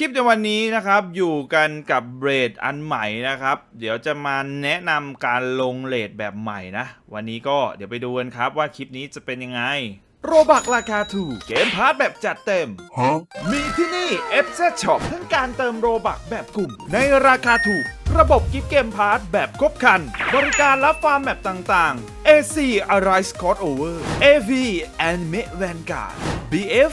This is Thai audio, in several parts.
คลิปในวันนี้นะครับอยู่กันกับเรทอันใหม่นะครับ เดี๋ยวจะมาแนะนำการลงเรทแบบใหม่นะ วันนี้ก็เดี๋ยวไปดูกันครับว่าคลิปนี้จะเป็นยังไง โรบักราคาถูกเกมพาร์ทแบบจัดเต็ม Huh? มีที่นี่ FZ Shop ทั้งการเติมโรบักแบบกลุ่ม ในราคาถูก ระบบกิฟต์เกมพาร์ทแบบครบครัน บริการรับฟาร์มแบบต่างๆ AC Arise Scott Over AV Anime Vanguard BF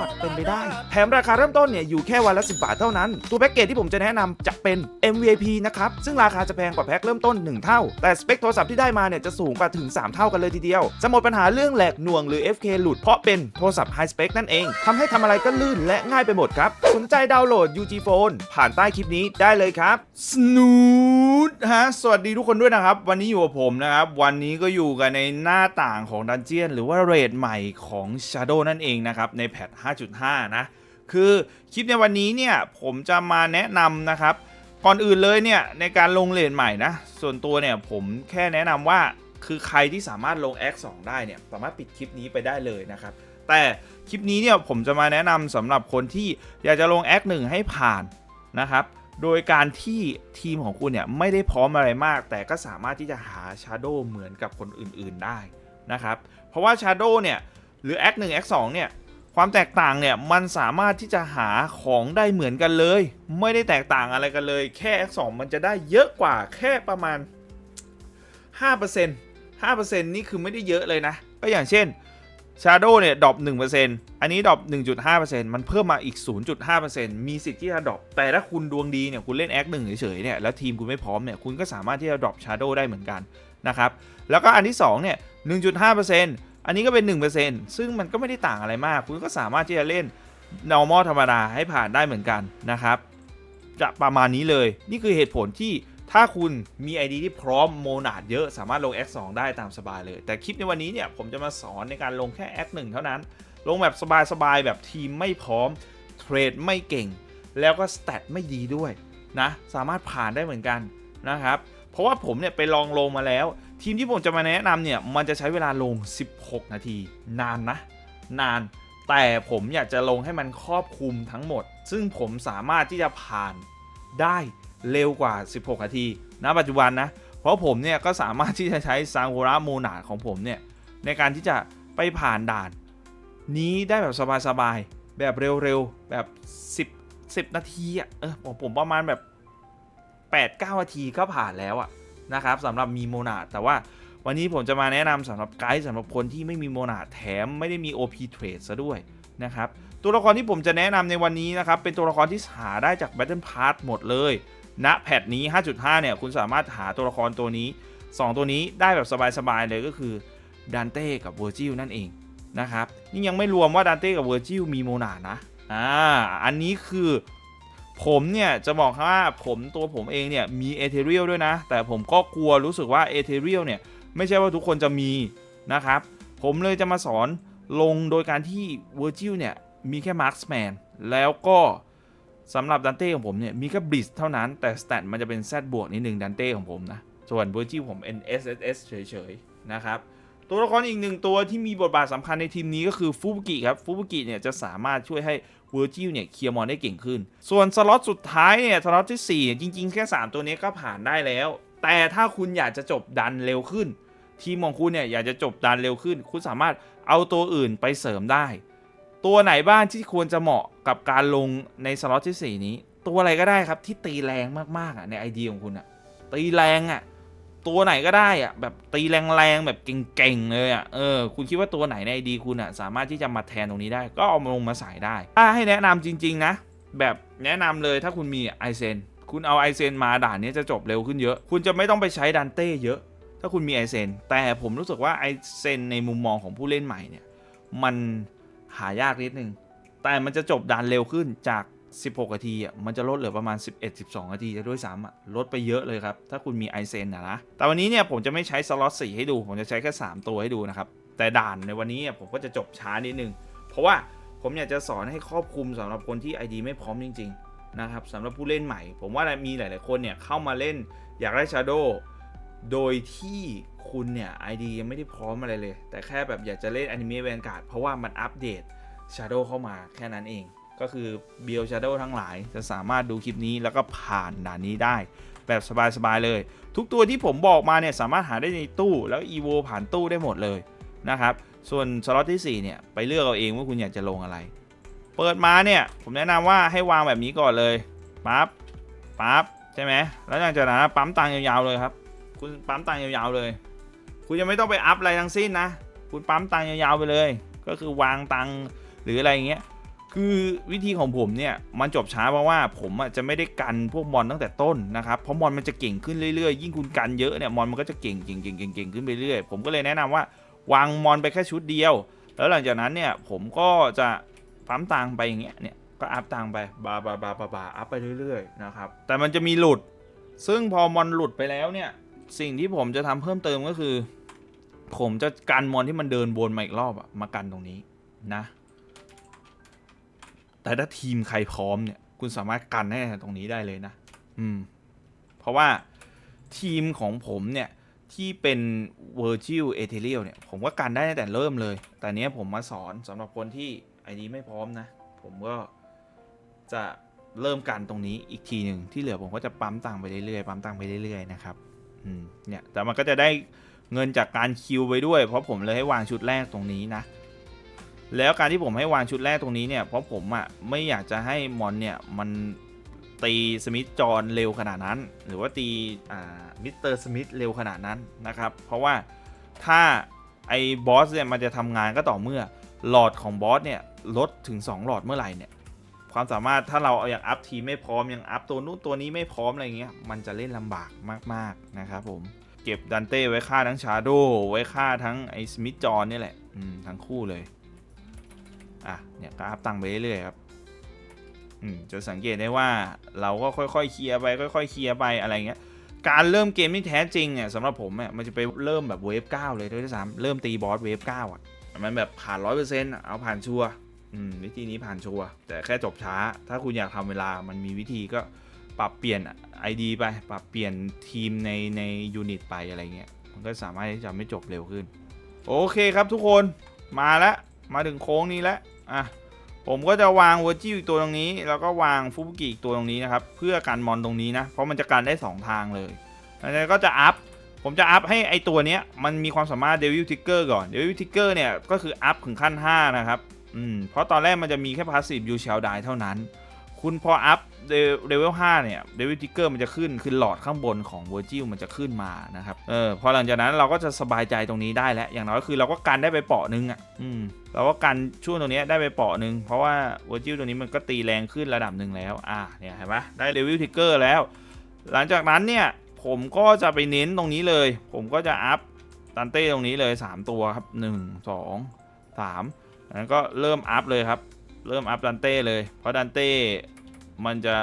เป็นไปได้ แถมราคาเริ่มต้นเนี่ยอยู่แค่วันละ 10 บาทเท่านั้น ตัวแพ็กเกจที่ผมจะแนะนำจะเป็น MVP นะครับ ซึ่งราคาจะแพงกว่าแพ็คเริ่มต้น 1 เท่า แต่สเปคโทรศัพท์ที่ได้มาเนี่ยจะสูงกว่าถึง 3 เท่ากันเลยทีเดียว จะหมดปัญหาเรื่องแหลกหน่วงหรือ FK หลุดเพราะเป็นโทรศัพท์ไฮสเปคนั่นเองทำให้ทำอะไรก็ลื่นและง่ายไปหมดครับ สนใจดาวน์โหลด UG Phone ผ่านใต้คลิปนี้ได้เลยครับ Snoot ฮะ สวัสดีทุกคนด้วยนะครับ วันนี้อยู่กับผมนะครับ วันนี้ก็อยู่กันในหน้าต่างของดันเจียนหรือว่าเรทใหม่ของ Shadow นั่นเองนะครับ ในแพท5.5 นะ คือคลิปในวันนี้เนี่ยผมจะมาแนะนำนะครับ ก่อนอื่นเลยเนี่ยในการลงเลนใหม่นะ ส่วนตัวเนี่ยผมแค่แนะนำว่าคือใครที่สามารถลง X 2 ได้เนี่ยสามารถปิดคลิปนี้ไปได้เลยนะครับแต่คลิปนี้เนี่ยผมจะมาแนะนำสำหรับคนที่อยากจะลง X 1 ให้ผ่านนะครับโดยการที่ทีมของคุณเนี่ยไม่ได้พร้อมอะไรมาก แต่ก็สามารถที่จะหา Shadow เหมือนกับคนอื่นๆได้นะครับ เพราะว่า Shadow เนี่ยหรือ X 1 X 2เนี่ย ความแตกต่างเนี่ยมันสามารถที่จะหาของได้เหมือนกันเลย ไม่ได้แตกต่างอะไรกันเลย แค่ X2 มันจะได้เยอะกว่าแค่ประมาณ 5% 5%นี่คือไม่ได้เยอะเลยนะ ก็อย่างเช่น Shadow เนี่ยดรอป1%อันนี้ดรอป1.5%มันเพิ่มมาอีก 0.5%มีสิทธิ์ที่จะดรอปแต่ถ้าคุณดวงดีเนี่ยคุณเล่น X 1เฉยๆเนี่ยแล้วทีมคุณไม่พร้อมเนี่ยคุณก็สามารถที่จะดรอป Shadow ได้เหมือนกันนะครับแล้วก็อันที่2เนี่ย1.5% อันนี้ก็เป็น 1%ซึ่งมันก็ไม่ได้ต่างอะไรมาก คุณก็สามารถที่จะเล่น normal ธรรมดาให้ผ่านได้เหมือนกันนะครับ จะประมาณนี้เลย นี่คือเหตุผลที่ถ้าคุณมี ID ที่พร้อมโมนาดเยอะสามารถลง X2 ได้ตามสบายเลย แต่คลิปในวันนี้เนี่ยผมจะมาสอนในการลงแค่ X1 เท่านั้น ลงแบบสบายๆแบบทีมไม่พร้อมเทรดไม่เก่ง แล้วก็สเตตไม่ดีด้วยนะสามารถผ่านได้เหมือนกันนะครับ เพราะว่าผมเนี่ยไปลองลงมาแล้ว ทีมที่ผมจะมาแนะนำเนี่ย มันจะใช้เวลาลง 16 นาที นานนะ นาน แต่ผมอยากจะลงให้มันครอบคลุมทั้งหมด ซึ่งผมสามารถที่จะผ่านได้เร็วกว่า 16 นาทีณปัจจุบันนะ เพราะผมเนี่ยก็สามารถที่จะใช้ซางโฮราโมนาของผมเนี่ย ในการที่จะไปผ่านด่าน นี้ได้แบบสบายๆ แบบเร็วๆ แบบ 10 10 นาทีอะ เออผมผมประมาณแบบ 8-9 นาทีก็ผ่านแล้วอะ นะครับสำหรับมีโมนาแต่ว่าวันนี้ผมจะมาแนะนำสำหรับไกด์สำหรับคนที่ไม่มีโมนาแถมไม่ได้มี OP Trade ซะด้วยนะครับตัวละครที่ผมจะแนะนำในวันนี้นะครับเป็นตัวละครที่หาได้จาก Battle Pass หมดเลยณแพทนี้ 5.5 เนี่ยคุณสามารถหาตัวละครตัวนี้ 2 ตัวนี้ได้แบบสบายๆเลยก็คือดันเต้กับเวอร์จิลนั่นเองนะครับนี่ยังไม่รวมว่าดันเต้กับเวอร์จิลมีโมนานะอ่าอันนี้คือ ผมเนี่ยจะบอกว่าผมตัวผมเองเนี่ยมีเอเทเรียลด้วยนะ แต่ผมก็กลัวรู้สึกว่าเอเทเรียลเนี่ยไม่ใช่ว่าทุกคนจะมีนะครับ ผมเลยจะมาสอนลงโดยการที่ Virgil เนี่ยมีแค่ Marksman แล้วก็สำหรับดันเต้ของผมเนี่ยมีแค่ Blitz เท่านั้นแต่ส t ต t มันจะเป็น Z บวกนิดนึงดันเต้ของผมนะ ส่วน Virgil ผม NSSS เฉยๆนะครับ ตัวละครอีกหนึ่งตัวที่มีบทบาทสำคัญในทีมนี้ก็คือฟูบุกิครับฟูบุกิเนี่ยจะสามารถช่วยให้ เวอร์จิลเนี่ยเคลียร์มอนได้เก่งขึ้น ส่วนสล็อตสุดท้ายเนี่ยสล็อตที่ 4 จริง ๆ แค่ 3 ตัวนี้ก็ผ่านได้แล้ว แต่ถ้าคุณอยากจะจบดันเร็วขึ้น ทีมของคุณเนี่ยอยากจะจบดันเร็วขึ้น คุณสามารถเอาตัวอื่นไปเสริมได้ ตัวไหนบ้างที่ควรจะเหมาะกับการลงในสล็อตที่ 4 นี้ ตัวอะไรก็ได้ครับที่ตีแรงมากๆอะในไอเดียของคุณอะตีแรงอะ ตัวไหนก็ได้อะแบบตีแรงๆแบบเก่งๆเลยอะเออคุณคิดว่าตัวไหนในไอดีคุณอะสามารถที่จะมาแทนตรงนี้ได้ ก็เอามาลงมาใส่ได้ถ้าให้แนะนำจริง ๆ นะ แบบแนะนำเลยถ้าคุณมีไอเซนคุณเอาไอเซนมาด่านนี้จะจบเร็วขึ้นเยอะ คุณจะไม่ต้องไปใช้ดันเต้เยอะ ถ้าคุณมีไอเซนแต่ผมรู้สึกว่าไอเซนในมุมมองของผู้เล่นใหม่เนี่ยมันหายากนิดนึงแต่มันจะจบดันเร็วขึ้นจาก 16นาทีอะมันจะลดเหลือประมาณ 11-12นาทีจะด้วยซ้ำอะลดไปเยอะเลยครับ ถ้าคุณมีไอเซนนะนะ แต่วันนี้เนี่ยผมจะไม่ใช้สล็อต4ให้ดู ผมจะใช้แค่ 3 ตัวให้ดูนะครับ แต่ด่านในวันนี้ผมก็จะจบช้านิดนึง เพราะว่าผมอยากจะสอนให้ครอบคลุมสำหรับคนที่ ID ไม่พร้อมจริง ๆ นะครับสำหรับผู้เล่นใหม่ ผมว่ามีหลายๆคนเนี่ยเข้ามาเล่นอยากได้ Shadow โดยที่คุณเนี่ย ID ยังไม่ได้พร้อมอะไรเลย แต่แค่แบบอยากจะเล่น Anime Vanguard เพราะว่ามันอัปเดต Shadow เข้ามาแค่นั้นเอง ก็คือ b i o Shadow ทั้งหลายจะสามารถดูคลิปนี้แล้วก็ผ่านด่านนี้ได้ แบบสบายๆเลย ทุกตัวที่ผมบอกมาเนี่ยสามารถหาได้ในตู้แล้ว EVO ผ่านตู้ได้หมดเลยนะครับส่วนสล็อตที่4เนี่ยไปเลือกเอาเองว่าคุณอยากจะลงอะไร เปิดมาเนี่ยผมแนะนำว่าให้วางแบบนี้ก่อนเลยปั๊บปั๊บใช่ไหมแล้วหลังจากนั้นปั๊มตังค์ยาวๆเลยครับ คุณปั๊มตังค์ยาวๆเลย คุณยังไม่ต้องไปอัพอะไรทั้งสิ้นนะ คุณปั๊มตังค์ยาวๆไปเลย ก็คือวางตังค์หรืออะไรอย่างเงี้ย คือวิธีของผมเนี่ยมันจบช้าเพราะว่าผมอะจะไม่ได้กันพวกมอนตั้งแต่ต้นนะครับเพราะมอนมันจะเก่งขึ้นเรื่อยๆยิ่งคุณกันเยอะเนี่ยมอนมันก็จะเก่งเก่งเก่งเก่งเก่งขึ้นไปเรื่อยผมก็เลยแนะนำว่าวางมอนไปแค่ชุดเดียว แล้วหลังจากนั้นเนี่ยผมก็จะปั๊มตังไปอย่างเงี้ยเนี่ยก็อัพตังไปบาบาบาบาบาอัพไปเรื่อยๆนะครับแต่มันจะมีหลุด ซึ่งพอมอนหลุดไปแล้วเนี่ยสิ่งที่ผมจะทำเพิ่มเติมก็คือ ผมจะกันมอนที่มันเดินวนมาอีกรอบอะมากันตรงนี้นะ แต่ถ้าทีมใครพร้อมเนี่ย คุณสามารถกันให้ตรงนี้ได้เลยนะ อืม เพราะว่าทีมของผมเนี่ย ที่เป็น Virtual e t h e r e a l เนี่ย ผมก็กันได้ตั้งแต่เริ่มเลย แต่เนี้ยผมมาสอนสำหรับคนที่ไอดีไม่พร้อมนะ ผมก็จะเริ่มกันตรงนี้อีกทีหนึ่งที่เหลือผมก็จะปั๊มตังค์ไปเรื่อยๆปั๊มตังค์ไปเรื่อยๆนะครับอืมเนี่ยแต่มันก็จะได้เงินจากการคิวไปด้วย เพราะผมเลยให้วางชุดแรกตรงนี้นะ แล้วการที่ผมให้วางชุดแรกตรงนี้เนี่ยเพราะผมอะ่ะไม่อยากจะให้มอนเนี่ยมันตีสมิธจอนเร็วขนาดนั้น หรือว่าตีอ่ามิสเตอร์สมิธเร็วขนาดนั้นนะครับ เพราะว่าถ้าไอ้บอสเนี่ยมันจะทำงานก็ต่อเมื่อหลอดของบอสเนี่ยลดถึง 2 หลอดเมื่อไหร่เนี่ยความสามารถถ้าเราเอาอย่างอัพทีไม่พร้อมยังอัพตัวนู้นตัวนี้ไม่พร้อมอะไรเงี้ยมันจะเล่นลำบากมากๆนะครับผมเก็บดันเต้ไว้ฆ่าทั้งชาโดไว้ฆ่าทั้งไอ้สมิธจอนนี่แหละทั้งคู่เลย อะเนี่ยก็อัพตังค์ไปเรื่อยๆครับอืมจะสังเกตได้ว่าเราก็ค่อยๆเคลียร์ไปค่อยๆเคลียร์ไปอะไรเงี้ยการเริ่มเกมที่แท้จริงเนี่ยสำหรับผมเนี่ยมันจะไปเริ่มแบบเวฟ9เลยด้วยซ้ำเริ่มตีบอสเวฟ9อะมันแบบผ่านร้อยเปอร์เซ็นต์เอาผ่านชัวอืมวิธีนี้ผ่านชัวแต่แค่จบช้า ถ้าคุณอยากทำเวลามันมีวิธีก็ปรับเปลี่ยน ID ไป ปรับเปลี่ยนทีมในในยูนิตไปอะไรเงี้ยมันก็สามารถที่จะไม่จบเร็วขึ้น โอเคครับทุกคนมาแล้ว มาถึงโค้งนี้แล้วอะผมก็จะวางเวอร์จิวอีกตัวตรงนี้ แล้วก็วางฟูบุกิอีกตัวตรงนี้นะครับเพื่อกันมอนตรงนี้นะ เพราะมันจะกันได้ 2 ทางเลยแล้วนั้นก็จะอัพผมจะอัพให้ไอตัวเนี้ยมันมีความสามารถเดวิลทิกเกอร์ก่อนเดวิลทิกเกอร์เนี่ยก็คืออัพถึงขั้น 5 นะครับอืมเพราะตอนแรกมันจะมีแค่พาสซีฟยูเชลไดเท่านั้น คุณพออัพ เลเวล5เนี่ยเดวิลทิกเกอร์มันจะขึ้นคือหลอดข้างบนของเวอร์จิลมันจะขึ้นมานะครับเออพอหลังจากนั้นเราก็จะสบายใจตรงนี้ได้แล้ว อย่างน้อยคือเราก็กันได้ไปเปาะนึงอะอืมเราก็กันช่วงตรงนี้ได้ไปเปาะนึง เพราะว่าเวอร์จิลตัวนี้มันก็ตีแรงขึ้นระดับหนึ่งแล้วอ่าเนี่ยเห็นปะได้เลเวลทิกเกอร์แล้ว หลังจากนั้นเนี่ยผมก็จะไปเน้นตรงนี้เลย ผมก็จะอัพตันเต้ตรงนี้เลย 3 ตัวครับ 1 2 3แล้วก็เริ่มอัพเลยครับ เริ่มอัพดันเต้เลย เพราะดันเต้ มันจะ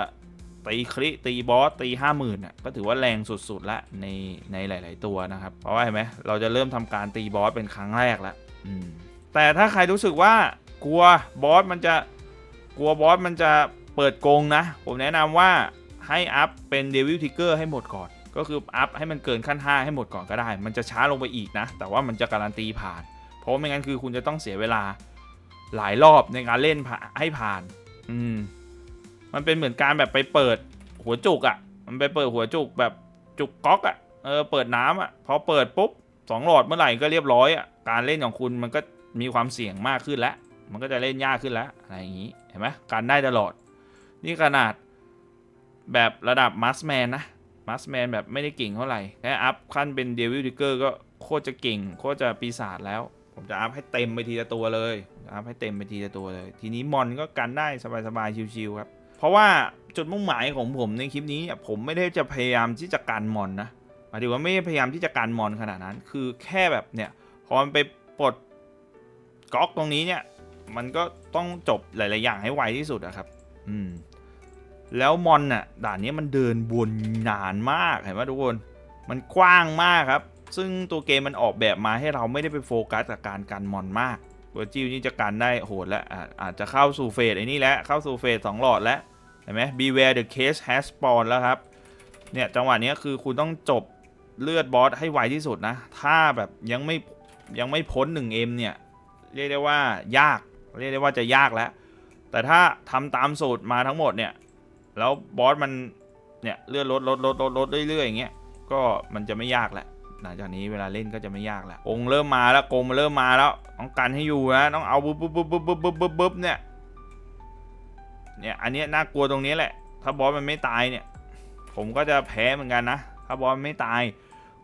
ตีคริตีบอสตีห้าหมื่นอะก็ถือว่าแรงสุดๆละในในหลาย ๆ ตัวนะครับ เพราะว่าเห็นไหมเราจะเริ่มทำการตีบอสเป็นครั้งแรกแล้วแต่ถ้าใครรู้สึกว่ากลัวบอสมันจะกลัวบอสมันจะเปิดโกงนะ ผมแนะนำว่าให้อัพเป็นเดวิลทิกเกอร์ให้หมดก่อนก็คืออัพให้มันเกินขั้น 5 ให้หมดก่อนก็ได้ มันจะช้าลงไปอีกนะ แต่ว่ามันจะการันตีผ่าน เพราะไม่งั้นคือคุณจะต้องเสียเวลาหลายรอบในการเล่นผ่าให้ผ่าน อืม มันเป็นเหมือนการแบบไปเปิดหัวจุกอะ่ะ มันไปเปิดหัวจุกแบบจุกก๊อกอะ่ะ เออ เปิดน้ำอะ พอเปิดปุ๊บสองหลอดเมื่อไหร่ก็เรียบร้อยอะ่ะ การเล่นของคุณมันก็มีความเสี่ยงมากขึ้นแล้ว มันก็จะเล่นยากขึ้นแล้วอะไรอย่างนี้ เห็นไหมการได้ตลอด นี่ขนาดแบบระดับมัสแมนนะ มัสแมนแบบไม่ได้เก่งเท่าไหร่แค่อัพขั้นเป็นเดวิลดิเกอร์ก็โคตรจะเก่ง โคตรจะปีศาจแล้ว ผมจะอัพให้เต็มไปทีละตัวเลยอัพให้เต็มไปทีละตัวเลย ทีนี้มอนก็กันได้สบายๆชิวๆครับ เพราะว่าจุดมุ่งหมายของผมในคลิปนี้เนี่ยผมไม่ได้จะพยายามที่จะกันมอนนะหมายถึงว่าไม่ได้พยายามที่จะกันมอนขนาดนั้น คือแค่แบบเนี่ยพอมันไปปลดก๊อกตรงนี้เนี่ย มันก็ต้องจบหลาย ๆ อย่างให้ไวที่สุดอะครับ อืม แล้วมอนน่ะด่านนี้มันเดินวนนานมากเห็นไหมทุกคน มันกว้างมากครับ ซึ่งตัวเกมมันออกแบบมาให้เราไม่ได้ไปโฟกัสกับการกันมอนมากเวอร์จิลนี่จะกันได้โหดแล้วอาจจะเข้าสู่เฟสไอ้นี่แล้วเข้าสู่เฟสสองหลอดแล้ว ห็นไหม beware the case has spawn แล้วครับ เนี่ยจังหวะนี้คือคุณต้องจบเลือดบอสให้ไวที่สุดนะ ถ้าแบบยังไม่ยังไม่พ้น 1M เนี่ย เรียกได้ว่ายาก เรียกได้ว่าจะยากแล้ว แต่ถ้าทำตามสูตรมาทั้งหมดเนี่ย แล้วบอสมันเนี่ยเลือดลดลดลดลดลดเรื่อยๆอย่างเงี้ย ก็มันจะไม่ยากแล้วหลังจากนี้เวลาเล่นก็จะไม่ยากแล้วองเริ่มมาแล้วโกงมาเริ่มมาแล้วต้องกันให้อยู่นะต้องเอาบุ๊บบุ๊บบุ๊บบุ๊บบุ๊บบุ๊บเนี่ย เนี่ยอันนี้น่ากลัวตรงนี้แหละ ถ้าบอสมันไม่ตายเนี่ย ผมก็จะแพ้เหมือนกันนะ ถ้าบอสมันไม่ตาย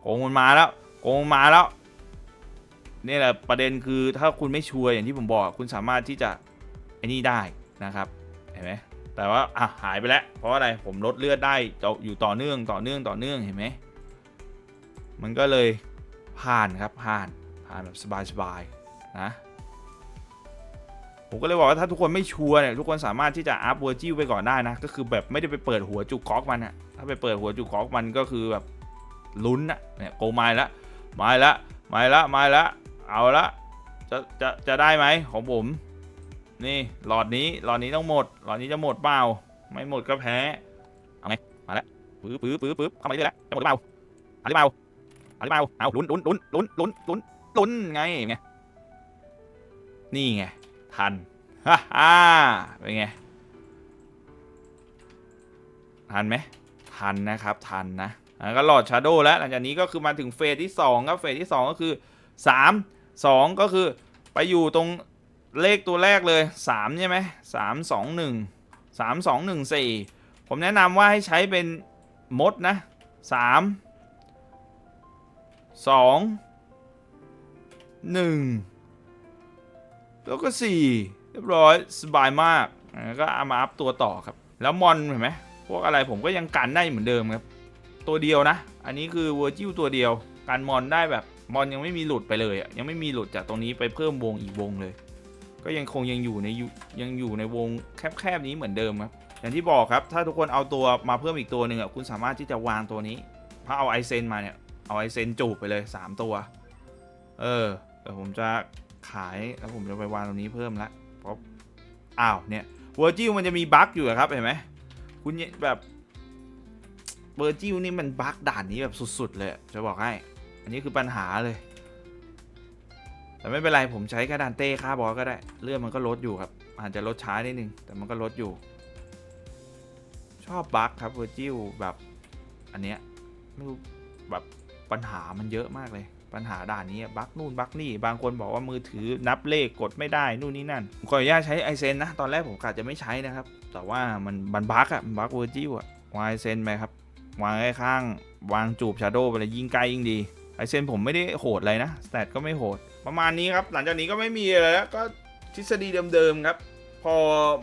โกงมันมาแล้วโกงมาแล้วนี่แหละประเด็นคือถ้าคุณไม่ชัวร์อย่างที่ผมบอก คุณสามารถที่จะไอ้นี่ได้นะครับเห็นไหมแต่ว่าอะหายไปแล้ว เพราะอะไรผมลดเลือดได้อยู่ต่อเนื่องต่อเนื่องต่อเนื่องเห็นไหมมันก็เลยผ่านครับผ่านผ่านแบบสบายๆนะ ผมก็เลยบอกว่าถ้าทุกคนไม่ชัวร์เนี่ยทุกคนสามารถที่จะอัพเวอร์จิลไปก่อนได้นะ ก็คือแบบไม่ได้ไปเปิดหัวจุกก๊อกมันอะถ้าไปเปิดหัวจุกก๊อกมันก็คือแบบลุ้นอะเนี่ยโกไม้ละไม้ละไม้ละไม้ละเอาละจะจะจะได้ไหมของผม นี่หลอดนี้หลอดนี้ต้องหมด หลอดนี้จะหมดเปล่า ไม่หมดก็แพ้เอาไงมาแล้วปื้อปื้อปื้อปื้อเข้ามาเรื่อยแล้วจะหมดหรือเปล่าอาหรือเปล่าอาหรือเปล่าเอาลุ้นลุ้นลุ้นลุ้นลุ้นลุ้นลุ้นไงไงนี่ไง ทันฮ่าฮ่าเป็นไง ทันไหมทันนะครับทันนะก็หลอดชาร์โดแล้วหลังจากนี้ก็คือมาถึงเฟสที่2ครับเฟสที่ 2 ก็คือ 3 2 ก็คือไปอยู่ตรงเลขตัวแรกเลย 3 ใช่ไหมสามสองหนึ่งสามสองหนึ่งสี่ผมแนะนำว่าให้ใช้เป็นมดนะสามสองหนึ่ง แล้วก็ 4 เรียบร้อยสบายมากก็เอามาอัพตัวต่อครับ แล้วมอนเห็นไหมพวกอะไรผมก็ยังกันได้เหมือนเดิมครับ ตัวเดียวนะ อันนี้คือเวอร์จิลตัวเดียวกันมอนได้แบบมอนยังไม่มีหลุดไปเลยอะยังไม่มีหลุดจากตรงนี้ไปเพิ่มวงอีกวงเลย ก็ยังคงยังอยู่ในยุยังอยู่ในวงแคบๆนี้เหมือนเดิมครับอย่างที่บอกครับถ้าทุกคนเอาตัวมาเพิ่มอีกตัวหนึ่งอะคุณสามารถที่จะวางตัวนี้ถ้าเอาไอเซนมาเนี่ยเอาไอเซนจูบไปเลย 3 ตัว เออเดี๋ยวผมจะ ขายแล้วผมจะไปวางตรงนี้เพิ่มละเพราะอ้าวเนี่ยเวอร์จิลมันจะมีบั๊กอยู่ครับเห็นไหมคุณแบบเวอร์จิลนี่มันบั๊กด่านนี้แบบสุดๆเลยจะบอกให้ อันนี้คือปัญหาเลย แต่ไม่เป็นไรผมใช้แค่ดันเต้ค่าบอสก็ได้เลือดมันก็ลดอยู่ครับอาจจะลดช้านิดนึงแต่มันก็ลดอยู่ ชอบบั๊กครับเวอร์จิลแบบอันเนี้ยไม่รู้แบบปัญหามันเยอะมากเลย ปัญหาด่านนี้บั๊กนู่นบั๊กนี่ บางคนบอกว่ามือถือนับเลขกดไม่ได้นู่นนี่นั่นขออนุญาตใช้ไอเซนนะ ตอนแรกผมกะจะไม่ใช้นะครับ แต่ว่ามันมันบั๊กอะมันบั๊กเวอร์จิวอะวางไอเซนไปครับ วางไอ้ข้าง วางจูบชาโดว์ไปเลยยิ่งใกลยิ่งดีไอเซนผมไม่ได้โหดเลยนะสแตทก็ไม่โหด ประมาณนี้ครับหลังจากนี้ก็ไม่มีอะไรแล้วก็ทฤษฎีเดิมๆครับพอ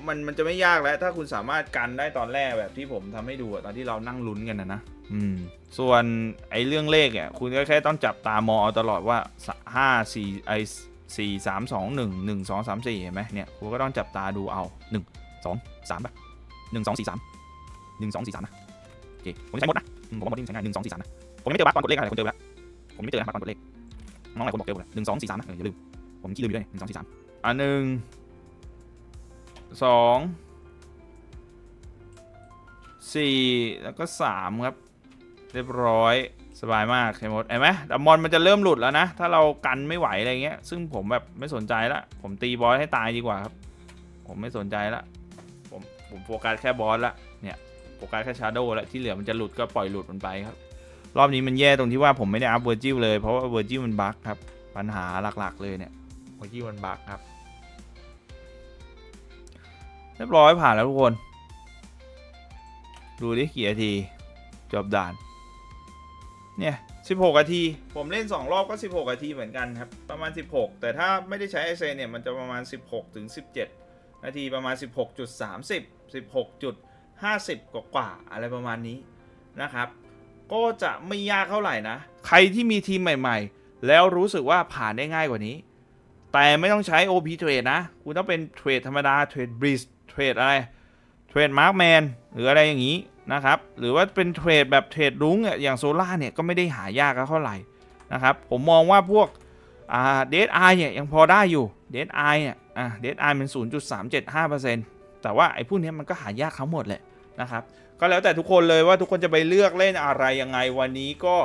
มันมันจะไม่ยากแล้ว ถ้าคุณสามารถกันได้ตอนแรกแบบที่ผมทำให้ดูตอนที่เรานั่งลุ้นกันนะนะ อืม ส่วนไอ้เรื่องเลขเนี่ยคุณก็แค่ต้องจับตามองเอาตลอดว่าห้าสี่ไอสี่สามสองหนึ่งหนึ่งสองสามสี่เห็นไหมเนี่ยคุณก็ต้องจับตาดูเอาหนึ่งสองสามแบบหนึ่งสองสี่สามหนึ่งสองสี่สามนะโอเคผมจะใช้หมดนะผมว่าหมดนี่ใช้ง่ายหนึ่งสองสี่สามนะผมยังไม่เจอบั๊กตอนกดเลขอะไรคนเจอแล้วผมไม่เจอนะบั๊กตอนกดเลขน้องหลายคนบอกเจอหมดแล้วหนึ่งสองสี่สามนะเอออย่าลืมผมขี้ลืมอยู่ด้วยหนึ่งสองสี่สามอะหนึ่งสองสี่แล้วก็สามครับ เรียบร้อยสบายมากเคมดเห็นไหมแต่มอนมันจะเริ่มหลุดแล้วนะ ถ้าเรากันไม่ไหวอะไรเงี้ย ซึ่งผมแบบไม่สนใจละ ผมตีบอสให้ตายดีกว่าครับ ผมไม่สนใจละผมผมโฟกัสแค่บอสละเนี่ยโฟกัสแค่ชาร์โดละที่เหลือมันจะหลุดก็ปล่อยหลุดมันไปครับ รอบนี้มันแย่ตรงที่ว่าผมไม่ได้อัพเวอร์จิลเลยเพราะว่าเวอร์จิลมันบั๊กครับ ปัญหาหลักๆ เลยเนี่ยเวอร์จิลมันบั๊กครับ เรียบร้อยผ่านแล้วทุกคน ดูดิกี่นาทีจบด่าน เนี่ย 16นาที ผมเล่น 2 รอบก็ 16นาทีเหมือนกันครับ ประมาณ 16 แต่ถ้าไม่ได้ใช้ไอเซเนี่ย มันจะประมาณ 16ถึง17 นาทีประมาณ 16.30 16.50 กว่ากว่าๆอะไรประมาณนี้นะครับ ก็จะไม่ยากเท่าไหร่นะ ใครที่มีทีมใหม่ๆ แล้วรู้สึกว่าผ่านได้ง่ายกว่านี้ แต่ไม่ต้องใช้ OP Trade นะ คุณต้องเป็นเทรดธรรมดา เทรดบริสเทรดอะไร เทรดมาร์กแมนหรืออะไรอย่างนี้ นะครับ หรือว่าเป็นเทรดแบบเทรดรุ้งอย่างโซล่าเนี่ยก็ไม่ได้หายากเท่าไหร่นะครับ ผมมองว่าพวกเดทไอเนี่ยยังพอได้อยู่เดทไอเนี่ยอะเดทไอมัน 0.375%แต่ว่าไอ้พวกเนี้ยมันก็หายากทั้งหมดแหละนะครับ ก็แล้วแต่ทุกคนเลยว่าทุกคนจะไปเลือกเล่นอะไรยังไงวันนี้ก็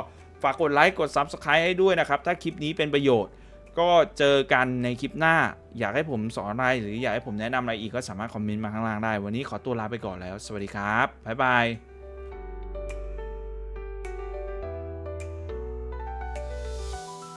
ฝากกดไลค์กด Subscribe ให้ด้วยนะครับ ถ้าคลิปนี้เป็นประโยชน์ ก็เจอกันในคลิปหน้า อยากให้ผมสอนอะไรหรืออยากให้ผมแนะนำอะไรอีกก็สามารถคอมเมนต์มาข้างล่างได้ วันนี้ขอตัวลาไปก่อนแล้ว สวัสดีครับ บ๊ายบาย